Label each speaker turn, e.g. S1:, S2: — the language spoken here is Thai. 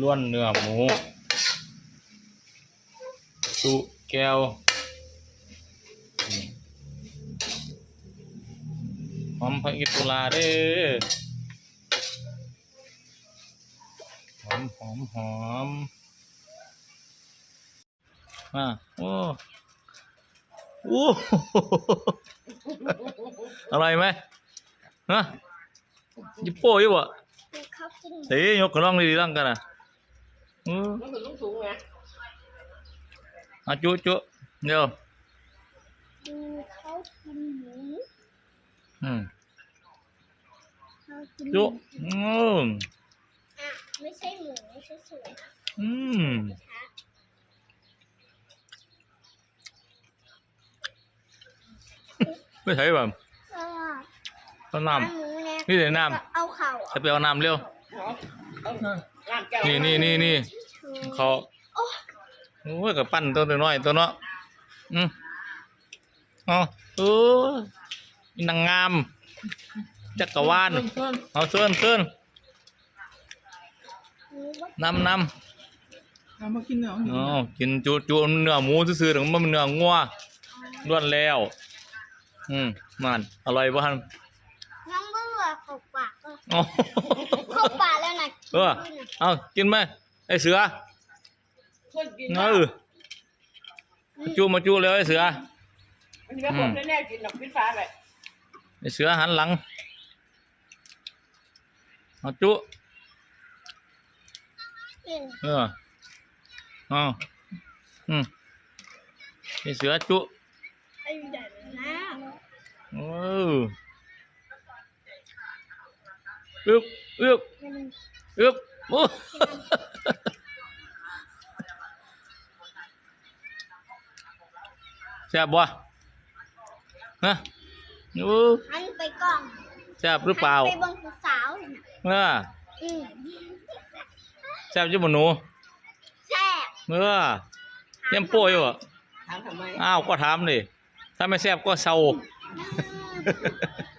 S1: ล้วนเนื้อหมูสุแก้วนี่หอมพระอิตุลาเด้อหอมหอมหอมมาโอ้โอ้อร่อยไหมฮะยิปโป้อยี่บ่
S2: เขากิน
S1: เฮ้ยยกกระล่องดีๆร่างกันอะ อือ
S3: มันเป็นลูกสูงไง
S1: อะจุจุเดี๋ยว
S2: ดูเขากินหมู
S1: อืม
S2: เขากินห
S1: จุ
S2: มู
S1: อืม
S2: อะไม่ใช่หมูไม่ใช่สวย
S1: อืม
S2: นะคะ
S1: ไม่ใช่แบบ
S2: ก็
S1: ต้นน้
S2: เอาหมูเนี่ย
S1: นี่เดี๋ยวน้ำ
S2: ก็เอาเข่าำ
S1: จะไปเอาน้ำเร็ว
S3: เอาเอา น้ำแก้ว
S1: นี่นี่นี่นี่
S2: เฉยๆ
S1: เขา
S2: โอ้
S1: โอ้ยกับปั้นตัวน้อยๆตัวเนาะอืมเอาเออมีนางงาม จักรวาล
S3: เพิ่มเพิ่ม
S1: เอาเชิญเชิญ
S2: หมูว่า
S1: น้ำน้ำ
S3: เอามากินเนาะ
S1: อ๋อกินจูจูเนื้อหมูซื่อๆถึงมันเป็นเนื้องัวล้วนแล้ว อืมมันอร่อยป่ะฮัน
S2: น้องเบื่อเข้าปากก็
S1: อ๋อ
S2: เข้าปากแล้วนะ
S1: เออเอากินไหมไอเสือ
S3: คนกิน
S1: เออมาจูมาจูเลยไอเสือ
S3: มันก็ผมแน่ๆกินหนอกพิซซ่าเลย
S1: ไอเสือหันหลังเอาจุ
S2: กิน
S1: เออเอาอืมไอเสือจุ
S2: ไอ้เด็กนะ
S1: เอออึบอึบ
S2: มัน
S1: อึบโอ้แซ่บบ่ฮะโอ้
S2: หันไปกล้อง
S1: แซ่บหรือเปล่า
S2: หันไปเบนผู้สาวน่ะ
S1: เออ
S2: อืม
S1: แซ่บอยู่บ่หนู
S2: แซ่บ
S1: เออเยี่ยมโป้อยู่บ่
S3: ถามทำไม
S1: อ้าวก็ถามดิถ้าไม่แซ่บก็เซา
S2: อืม